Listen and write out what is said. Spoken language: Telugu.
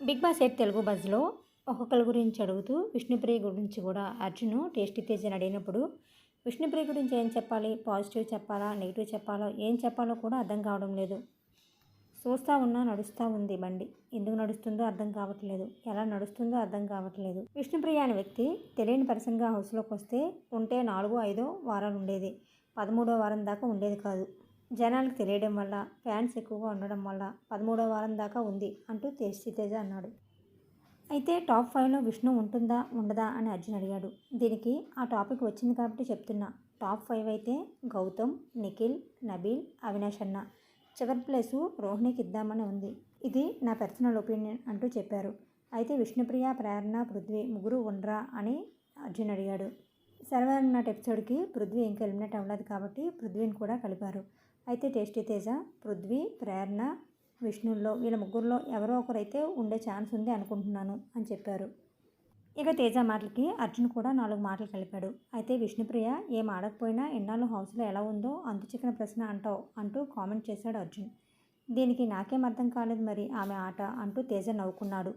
బిగ్ బాస్ ఎయిట్ తెలుగు బజ్లో ఒక్కొక్కరి గురించి అడుగుతూ విష్ణుప్రియ గురించి కూడా అర్జున్ టేస్టీ తేజని అడిగినప్పుడు విష్ణుప్రియ గురించి ఏం చెప్పాలి? పాజిటివ్ చెప్పాలా? నెగిటివ్ చెప్పాలో? ఏం చెప్పాలో కూడా అర్థం కావడం లేదు. చూస్తూ ఉన్నా నడుస్తూ ఉంది బండి. ఎందుకు నడుస్తుందో అర్థం కావట్లేదు. ఎలా నడుస్తుందో అర్థం కావట్లేదు. విష్ణుప్రియ అనే వ్యక్తి తెలియని పర్సన్గా హౌస్లోకి వస్తే ఉంటే నాలుగో ఐదో వారాలు ఉండేది. పదమూడో వారం దాకా ఉండేది కాదు. జనాలకు తెలియడం వల్ల ఫ్యాన్స్ ఎక్కువగా ఉండడం వల్ల పదమూడో వారం దాకా ఉంది అంటూ తేజ్ అన్నాడు. అయితే టాప్ ఫైవ్లో విష్ణు ఉంటుందా ఉండదా అని అర్జున్ అడిగాడు. దీనికి ఆ టాపిక్ వచ్చింది కాబట్టి చెప్తున్నా. టాప్ ఫైవ్ అయితే గౌతమ్ నిఖిల్ నబీల్ అవినాష్ అన్న. చివరి ప్లేసు రోహిణికి ఇద్దామని ఉంది. ఇది నా పర్సనల్ ఒపీనియన్ అంటూ చెప్పారు. అయితే విష్ణుప్రియ ప్రేరణ పృథ్వీ ముగ్గురు ఉండరా అని అర్జున్ అడిగాడు. సర్వర్ నాటి ఎపిసోడ్కి పృథ్వీ ఇంకా ఎలిమినేట్ అవ్వలేదు కాబట్టి పృథ్వీని కూడా కలిపారు. అయితే టేస్టీ తేజ పృథ్వీ ప్రేరణ విష్ణుల్లో వీళ్ళ ముగ్గురులో ఎవరో ఒకరైతే ఉండే ఛాన్స్ ఉంది అనుకుంటున్నాను అని చెప్పారు. ఇక తేజ మాటలకి అర్జున్ కూడా నాలుగు మాటలు కలిపాడు. అయితే విష్ణుప్రియ ఏం ఆడకపోయినా ఎన్నాళ్ళు హౌస్లో ఎలా ఉందో అంతు చిక్కిన ప్రశ్న అంటావు అంటూ కామెంట్ చేశాడు అర్జున్. దీనికి నాకేం అర్థం కాలేదు మరి ఆమె ఆట అంటూ తేజ నవ్వుకున్నాడు.